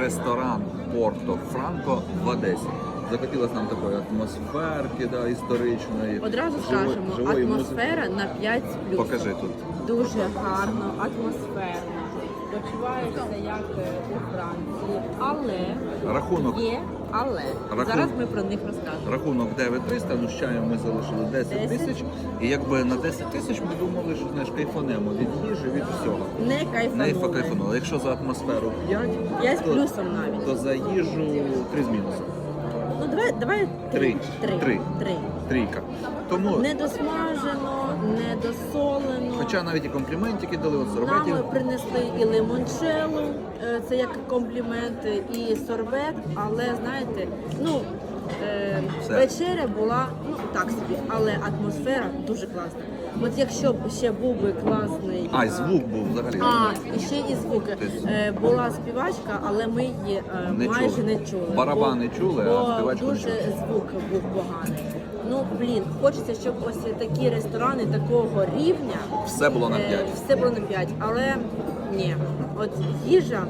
ресторан Порто Франко в Одесі. Захотілося нам такої атмосферки, да, історичної. Одразу живо- скажемо, живої музики. атмосфера на 5 плюс. Покажи тут. Дуже гарно, атмосферно. Почуваєшся як е, у Франції, але Рахунок є, але Рахунок. зараз ми про них розкажемо. Рахунок 9300, ну з чаєм ми залишили 10 10. тисяч. І якби на 10 тисяч ми думали, що знаєш, кайфанемо від їжі, від всього. Не Не кайфанули. кайфанули. Якщо за атмосферу 5, Я з то, плюсом навіть. то за їжу 3 з мінусом. Давай, давай Три. Три. Три. Три. Трійка. Тому, Не досмажено, не досолено. хоча навіть і компліментики дали, от сорбетів. Нам принесли і лимончелу, е, це як комплімент, і сорбет, але знаєте, ну е, Все. вечеря була ну так собі, але атмосфера дуже класна. От якщо б ще був би класний А, і звук був взагалі. А, і ще і звуки. Тобто- Е, була співачка, але ми її е, Не майже чули. не чули. Барабани бо, чули, а бо співачку не дуже чули. звук був поганий. Ну, блін, хочеться, щоб ось такі ресторани такого рівня Все було на е, 5. все було на 5, але ні. От їжа